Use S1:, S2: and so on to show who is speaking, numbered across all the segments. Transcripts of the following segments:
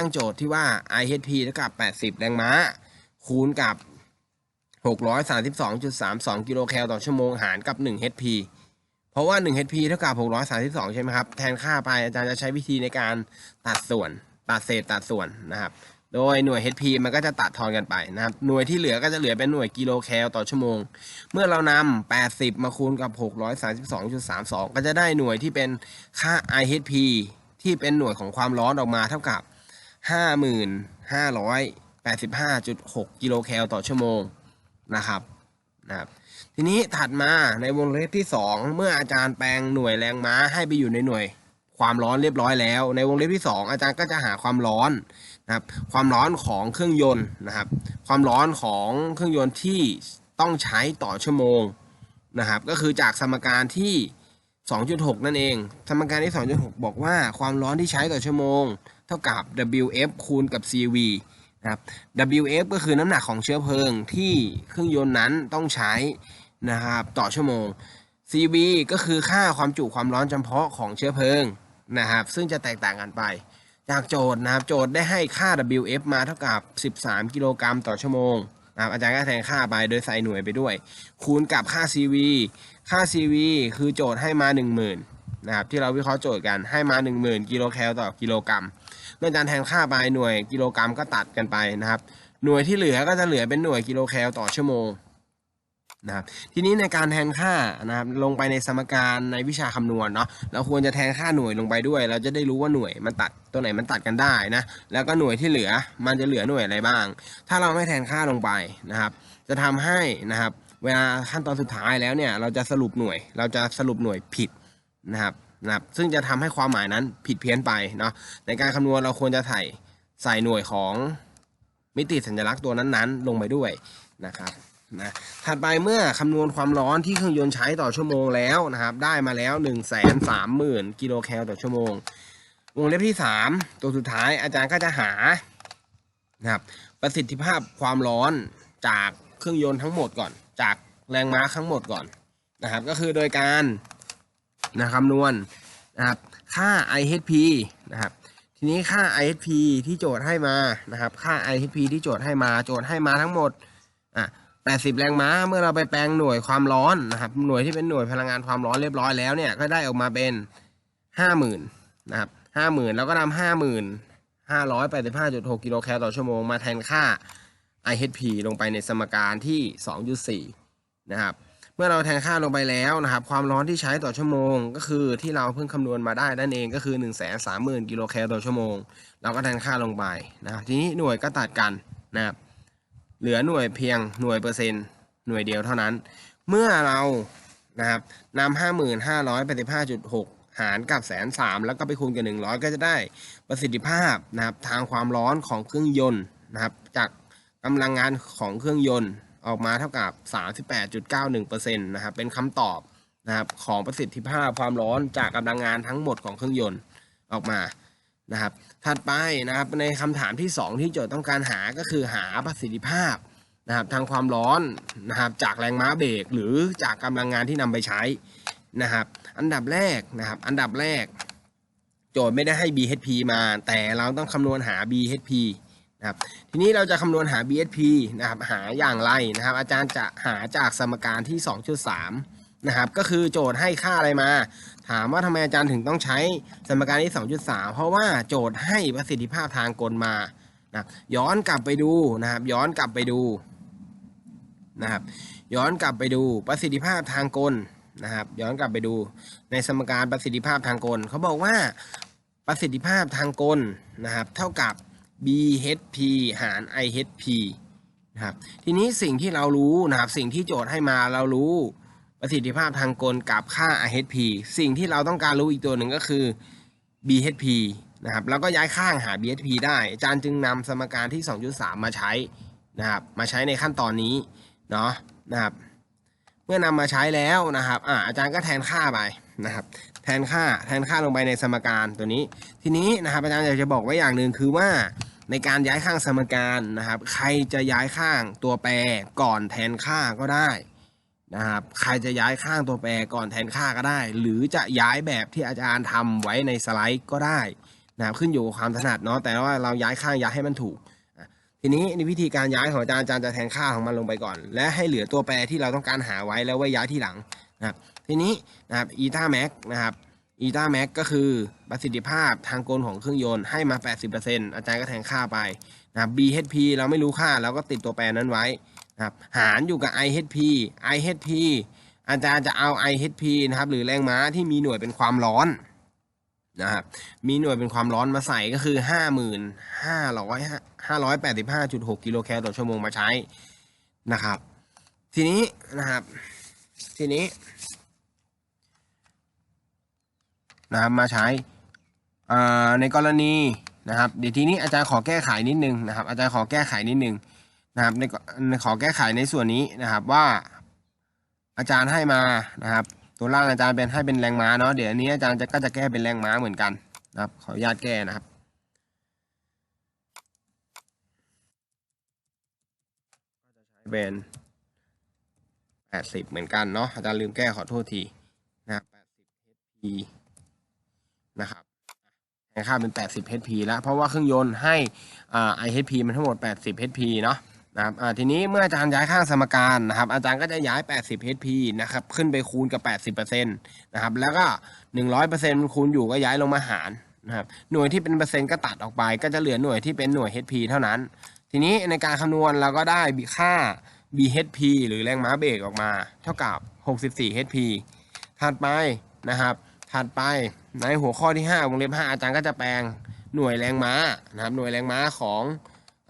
S1: ตั้งโจทย์ที่ว่า IHP เท่ากับ 80 แรงม้า คูณกับ 632.32 กิโลแคลต่อชั่วโมงหารกับ 1 HP เพราะว่า 1 HP เท่ากับ 632 ใช่ไหมครับ แทนค่าไปอาจารย์จะใช้วิธีในการตัดส่วน ตัดเศษตัดส่วนนะครับ โดยหน่วย HP มันก็จะตัดทอนกันไปนะครับ หน่วยที่เหลือก็จะเหลือเป็นหน่วยกิโลแคลต่อชั่วโมง เมื่อเรานำ 80 มาคูณกับ 632.32 ก็จะได้หน่วยที่เป็นค่า IHP ที่เป็นหน่วยของความร้อนออกมาเท่ากับ 5585.6 กิโลแคลต่อชั่วโมงนะครับนะครับ ทีนี้ถัดมาในวงเล็บที่ 2 เมื่ออาจารย์แปลงหน่วยแรงม้าให้ไปอยู่ในหน่วยความร้อนเรียบร้อยแล้ว ในวงเล็บที่ 2 อาจารย์ก็จะหาความร้อนนะครับความร้อนของเครื่องยนต์นะครับ ความร้อนของเครื่องยนต์ที่ต้องใช้ต่อชั่วโมงนะครับก็คือจากสมการที่ 2.6 นั่นเอง สมการที่ 2.6 บอกว่าความร้อนที่ใช้ต่อชั่วโมง เท่ากับ WF คูณกับ CV นะครับ WF ก็คือน้ำหนักของเชื้อเพลิงที่เครื่องยนต์นั้นต้องใช้นะครับต่อชั่วโมง CV ก็คือค่าความจุความร้อนเฉพาะของเชื้อเพลิงนะครับ ซึ่งจะแตกต่างกันไป จากโจทย์นะครับโจทย์ได้ให้ค่า WF มาเท่ากับ 13 กิโลกรัมต่อชั่วโมงนะครับอาจารย์ก็แทนค่าไปโดยใส่หน่วยไปด้วย คูณกับค่า CV ค่า CV คือโจทย์ให้มา 10,000 นะครับที่เราวิเคราะห์โจทย์กันให้มา 10,000 กิโลแคลต่อกิโลกรัมเมื่ออารแทนค่าไปหน่วยกิโลกรัมก็ตัดกันไปนะครับ หน่วยที่เหลือก็จะเหลือเป็นหน่วยกิโลแคลต่อชั่วโมงนะครับทีนี้ในการแทนค่านะครับลงไปในสมการในวิชาคำนวณเนาะเราควรจะแทนค่าหน่วยลงไปด้วย เราจะได้รู้ว่าหน่วยมันตัดตัวไหนมันตัดกันได้นะแล้วก็หน่วยที่เหลือมันจะเหลือหน่วยอะไรบ้าง ถ้าเราไม่แทนค่าลงไปนะครับ จะทำให้นะครับ เวลาขั้นตอนสุดท้ายแล้วเนี่ยเราจะสรุปหน่วย เราจะสรุปหน่วยผิด นะครับนะครับซึ่งจะทำให้ความหมายนั้นผิดเพี้ยนไปเนาะในการคำนวณเราควรจะใส่ใส่หน่วยของมิติสัญลักษณ์ตัวนั้นๆ ลงไปด้วยนะครับนะถัดไปเมื่อคำนวณความร้อนที่เครื่องยนต์ใช้ต่อชั่วโมงแล้วนะครับ ได้มาแล้ว 1 3 0 0 0 0 กิโลแคลต่อชั่วโมง วงเล็บที่ 3 ตัวสุดท้ายอาจารย์ก็จะหานะครับประสิทธิภาพความร้อนจากเครื่องยนต์ทั้งหมดก่อน จากแรงม้าทั้งหมดก่อนนะครับ ก็คือโดยการ นะคำนวณนะครับค่า IHP นะครับทีนี้ค่า IHP ที่โจทย์ให้มานะครับค่า IHP ที่โจทย์ให้มาโจทย์ให้มาทั้งหมดอะ80 แรงม้าเมื่อเราไปแปลงหน่วยความร้อนนะครับหน่วยที่เป็นหน่วยพลังงานความร้อนเรียบร้อยแล้วเนี่ยก็ได้ออกมาเป็น 50,000นะครับ50,000แล้วก็นำ50,000 585.6กิโลแคลต่อชั่วโมงมาแทนค่า IHP ลงไปในสมการที่ 2.4 นะครับ เมื่อเราแทนค่าลงไปแล้วนะครับ ความร้อนที่ใช้ต่อชั่วโมง ก็คือที่เราเพิ่งคำนวณมาได้นั่นเองก็คือ 1 3 0 0 0 0กิโลแคลต่อชั่วโมง เราก็แทนค่าลงไปนะครับทีนี้หน่วยก็ตัดกันนะครับเหลือหน่วยเพียงหน่วยเปอร์เซ็นต์หน่วยเดียวเท่านั้น เมื่อเรานะครับนำห้าหมื่นห้าร้อยแปดสิบห้าจุดหกหารกับแสนสามแล้วก็ไปคูณกับหนึ่งร้อยก็จะได้ประสิทธิภาพนะครับทางความร้อนของเครื่องยนต์นะครับจากกำลังงานของเครื่องยนต์ ออกมาเท่ากับ 38.91%นะครับ เป็นคำตอบนะครับของประสิทธิภาพความร้อนจากกำลังงานทั้งหมดของเครื่องยนต์ออกมานะครับ ถัดไปนะครับในคำถามที่ 2 ที่โจทย์ต้องการหาก็คือหาประสิทธิภาพนะครับทางความร้อนนะครับจากแรงม้าเบรกหรือจากกำลังงานที่นำไปใช้นะครับ อันดับแรกนะครับ อันดับแรก โจทย์ไม่ได้ให้ BHP มา แต่เราต้องคำนวณหา BHP นะครับทีนี้เราจะคำนวณหา BHP นะครับหาอย่างไรนะครับ อาจารย์จะหาจากสมการที่ 2.3 นะครับก็คือโจทย์ให้ค่าอะไรมา ถามว่าทำไมอาจารย์ถึงต้องใช้สมการที่ 2.3 เพราะว่าโจทย์ให้ประสิทธิภาพทางกลมานะย้อนกลับไปดูนะครับย้อนกลับไปดูนะครับย้อนกลับไปดูประสิทธิภาพทางกลนะครับย้อนกลับไปดูในสมการประสิทธิภาพทางกลเขาบอกว่าประสิทธิภาพทางกลนะครับเท่ากับ BHP หาร IHP นะครับทีนี้สิ่งที่เรารู้นะครับสิ่งที่โจทย์ให้มาเรารู้ประสิทธิภาพทางกลกับค่า IHP สิ่งที่เราต้องการรู้อีกตัวหนึ่งก็คือ BHP นะครับแล้วก็ย้ายข้างหา BHP ได้ อาจารย์จึงนำสมการที่ 2.3 มาใช้นะครับมาใช้ในขั้นตอนนี้เนาะนะครับเมื่อนำมาใช้แล้วนะครับอ่าอาจารย์ก็แทนค่าไปนะครับแทนค่าแทนค่าลงไปในสมการตัวนี้ ทีนี้นะครับอาจารย์อยากจะบอกไว้อย่างหนึ่งคือว่า ในการย้ายข้างสมการนะครับ ใครจะย้ายข้างตัวแปรก่อนแทนค่าก็ได้นะครับใครจะย้ายข้างตัวแปรก่อนแทนค่าก็ได้ หรือจะย้ายแบบที่อาจารย์ทำไว้ในสไลด์ก็ได้นะครับขึ้นอยู่กับความถนัดเนาะแต่ว่าเราย้ายข้างย้ายให้มันถูก ทีนี้ในวิธีการย้ายของอาจารย์อาจารย์จะแทนค่าของมันลงไปก่อน และให้เหลือตัวแปรที่เราต้องการหาไว้แล้วไว้ย้ายที่หลังนะครับทีนี้นะครับอีตาแม็กนะครับ อีตาแม็กก็คือประสิทธิภาพทางกลของเครื่องยนต์ให้มา 80%อาจารย์ก็แทนค่าไปนะครับ BHP เราไม่รู้ค่าเราก็ติดตัวแปรนั้นไว้นะครับหารอยู่กับ IHP IHP อาจารย์จะเอา IHP นะครับหรือแรงม้าที่มีหน่วยเป็นความร้อนนะครับมีหน่วยเป็นความร้อนมาใส่ก็คือ 55,500 585.6 กิโลแคลต่อชั่วโมงมาใช้นะครับ ทีนี้นะครับ ทีนี้ นะครับมาใช้ในกรณีนะครับเดี๋ยวทีนี้อาจารย์ขอแก้ไขนิดนึงนะครับ อาจารย์ขอแก้ไขนิดนึงนะครับในขอแก้ไขในส่วนนี้นะครับว่า อาจารย์ให้มานะครับ ตัวล่างอาจารย์เป็นให้เป็นแรงม้าเนาะเดี๋ยวนี้อาจารย์จะก็จะแก้เป็นแรงม้าเหมือนกันนะครับขออนุญาตแก้นะครับก็จะใช้เป็นแปดสิบเหมือนกันเนาะอาจารย์ลืมแก้ขอโทษทีนะครับแปดสิบ HP นะครับแทนค่าเป็นแปดสิบ HP แล้ว เพราะว่าเครื่องยนต์ให้อ่า IHP มันทั้งหมดแปดสิบ HP เนาะนะครับทีนี้เมื่ออาจารย์ย้ายข้างสมการนะครับ อาจารย์ก็จะย้าย 80 HP นะครับ ขึ้นไปคูณกับ 80%นะครับ แล้วก็ 100%มันคูณอยู่ก็ย้ายลงมาหารนะครับ หน่วยที่เป็นเปอร์เซ็นต์ก็ตัดออกไป ก็จะเหลือหน่วยที่เป็นหน่วย HP เท่านั้น ทีนี้ในการคำนวณเราก็ได้ค่า BHP หรือแรงม้าเบรกออกมา เท่ากับ 64 HP ถัดไปนะครับ ถัดไป ในหัวข้อที่ 5 วงเล็บ 5 อาจารย์ก็จะแปลงหน่วยแรงม้านะครับ หน่วยแรงม้าของ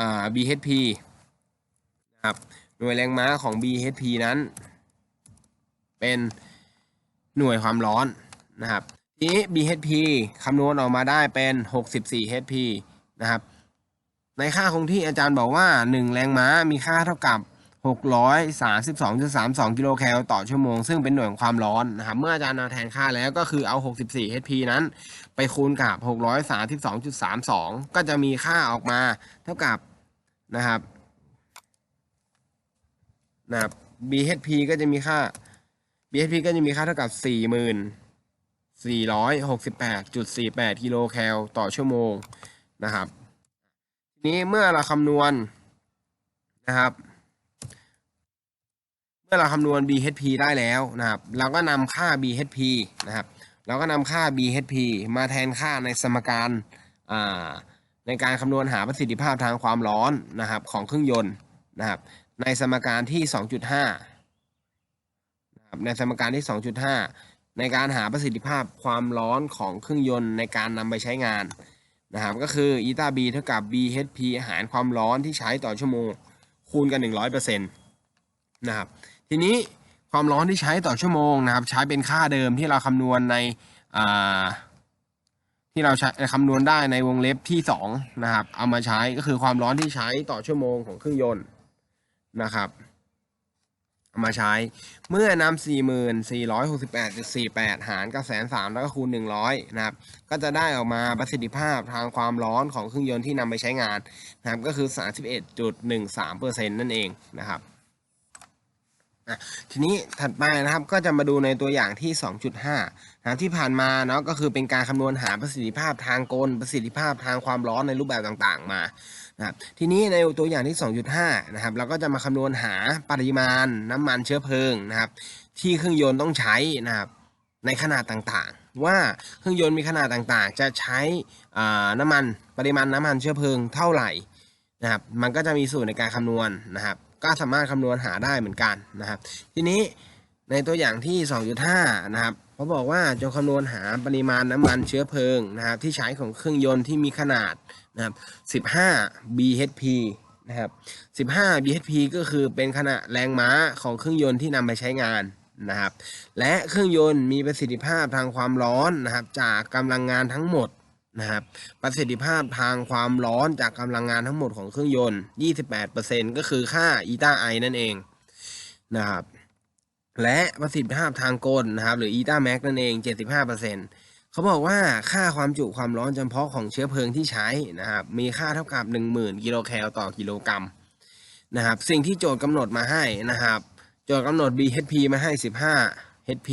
S1: อ่า BHP นะครับ หน่วยแรงม้าของ BHP นั้น เป็นหน่วยความร้อนนะครับ ทีนี้ BHP คำนวณออกมาได้เป็น 64 HP นะครับ ในค่าคงที่อาจารย์บอกว่า 1 แรงม้ามีค่าเท่ากับ 632.32 กิโลแคลต่อชั่วโมง ซึ่งเป็นหน่วยความร้อนนะครับ เมื่ออาจารย์เอาแทนค่าแล้วก็คือเอา 64 HP นั้น ไปคูณกับ 632.32 ก็จะมีค่าออกมาเท่ากับนะครับนะครับ BHP ก็จะมีค่า BHP ก็จะมีค่าเท่ากับ40,468.48 กิโลแคลต่อชั่วโมงนะครับ ทีนี้เมื่อเราคำนวณนะครับ มื่อเราคำนวณ BHP ได้แล้วนะครับ เราก็นำค่า BHP นะครับ เราก็นำค่า BHP มาแทนค่าในสมการในการคำนวณหาประสิทธิภาพทางความร้อนนะครับของเครื่องยนต์นะครับ ในสมการที่ 2.5นะครับในสมการที่ 2.5 ในการหาประสิทธิภาพความร้อนของเครื่องยนต์ในการนำไปใช้งานนะครับ ก็คืออีตา B เท่ากับ BHP หารความร้อนที่ใช้ต่อชั่วโมงคูณกัน 100%นะครับ ทีนี้ความร้อนที่ใช้ต่อชั่วโมงนะครับ ใช้เป็นค่าเดิมที่เราคำนวณในที่เราใช้คำนวณได้ในวงเล็บที่สองนะครับ เอามาใช้ก็คือความร้อนที่ใช้ต่อชั่วโมงของเครื่องยนต์นะครับเอามาใช้เมื่อนำสี่หมื่นสี่ร้อยหกสิบแปดจุดสี่แปดหารกับแสนสามแล้วก็คูณหนึ่งร้อยนะครับ ก็จะได้ออกมาประสิทธิภาพทางความร้อนของเครื่องยนต์ที่นำไปใช้งานนะครับ ก็คือสามสิบเอ็ดจุดหนึ่งสามเปอร์เซ็นต์นั่นเองนะครับะทีนี้ถัดไปนะครับก็จะมาดูในตัวอย่างที่ 2.5นะที่ผ่านมาเนาะก็คือเป็นการคำนวณหาประสิทธิภาพทางกล ประสิทธิภาพทางความร้อนในรูปแบบต่างๆ มานะครับทีนี้ในตัวอย่างที่ 2.5นะครับเราก็จะมาคำนวณหาปริมาณน้ำมันเชื้อเพลิงนะครับ ที่เครื่องยนต์ต้องใช้นะครับในขนาดต่างๆ ว่าเครื่องยนต์มีขนาดต่างๆ จะใช้น้ำมันปริมาณน้ำมันเชื้อเพลิงเท่าไหร่นะครับมันก็จะมีสูตรในการคำนวณนะครับ ก็สามารถคำนวณหาได้เหมือนกันนะครับ ทีนี้ในตัวอย่างที่ 2.5 นะครับเขาบอกว่าจงคำนวณหาปริมาณน้ำมันเชื้อเพลิงนะครับที่ใช้ของเครื่องยนต์ที่มีขนาดนะครับ15 bhp นะครับ15 bhp ก็คือเป็นขนาดแรงม้าของเครื่องยนต์ที่นำไปใช้งานนะครับ และเครื่องยนต์มีประสิทธิภาพทางความร้อนนะครับจากกำลังงานทั้งหมด นะครับประสิทธิภาพทางความร้อนจากกำลังงานทั้งหมดของเครื่องยนต์ 28%ก็คือค่าอีตาไอนั่นเองนะครับและประสิทธิภาพทางกลนะครับหรืออีตาแม็กนั่นเอง 75%เขาบอกว่าค่าความจุความร้อนจำเพาะของเชื้อเพลิงที่ใช้นะครับมีค่าเท่ากับ 10,000 กิโลแคลต่อกิโลกรัมนะครับสิ่งที่โจทย์กำหนดมาให้นะครับ โจทย์กำหนด BHP มาให้ 15 HP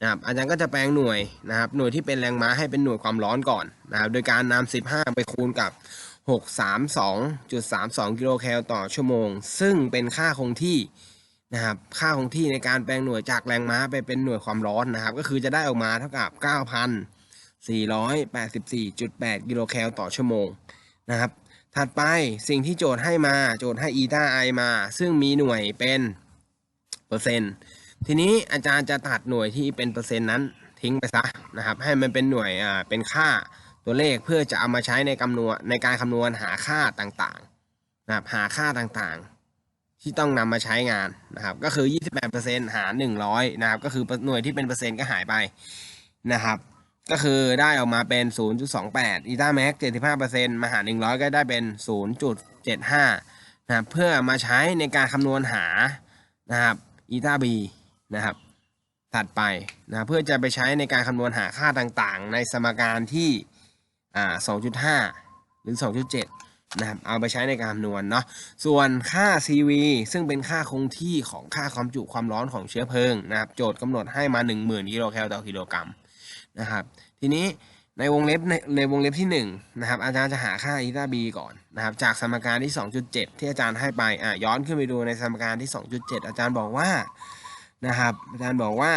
S1: นะครับอาจารย์ก็จะแปลงหน่วยนะครับหน่วยที่เป็นแรงม้าให้เป็นหน่วยความร้อนก่อนนะครับโดยการนำ15 ไปคูณกับ 632.32 กิโลแคลต่อชั่วโมง ซึ่งเป็นค่าคงที่นะครับค่าคงที่ในการแปลงหน่วยจากแรงม้าไปเป็นหน่วยความร้อนนะครับ ก็คือจะได้ออกมาเท่ากับ 9,484.8 กิโลแคลต่อชั่วโมงนะครับถัดไปสิ่งที่โจทย์ให้มาโจทย์ให้อีตาไอมา ซึ่งมีหน่วยเป็นเปอร์เซ็นต์ ทีนี้อาจารย์จะตัดหน่วยที่เป็นเปอร์เซ็นต์นั้นทิ้งไปซะนะครับ ให้มันเป็นหน่วยอ่าเป็นค่าตัวเลขเพื่อจะเอามาใช้ในคำนวณในการคำนวณหาค่าต่างๆนะครับหาค่าต่างๆ ที่ต้องนำมาใช้งานนะครับ ก็คือ 28%หาร 100 นะครับ ก็คือหน่วยที่เป็นเปอร์เซ็นต์ก็หายไปนะครับ ก็คือได้ออกมาเป็น 0.28อีตาแม็ก75%มาหาร 100 ก็ได้เป็น 0.75นะครับเพื่อมาใช้ในการคำนวณหานะครับอีตาบี นะครับ ถัดไปนะเพื่อจะไปใช้ในการคำนวณหาค่าต่างๆ ในสมการที่อ่า2.5 หรือ 2.7 นะครับ เอาไปใช้ในการคำนวณเนาะ ส่วนค่า CV ซึ่งเป็นค่าคงที่ของค่าความจุความร้อนของเชื้อเพลิงนะครับ โจทย์กำหนดให้มา 10,000กิโลแคลต่อกิโลกรัมนะครับ ทีนี้ในวงเล็บในในวงเล็บที่1นะครับอาจารย์จะหาค่าอีตาบีก่อนนะครับจากสมการที่ 2.7 ที่อาจารย์ให้ไปอะย้อนขึ้นไปดูในสมการที่ 2.7 อาจารย์บอกว่า นะครับ อาจารย์บอกว่า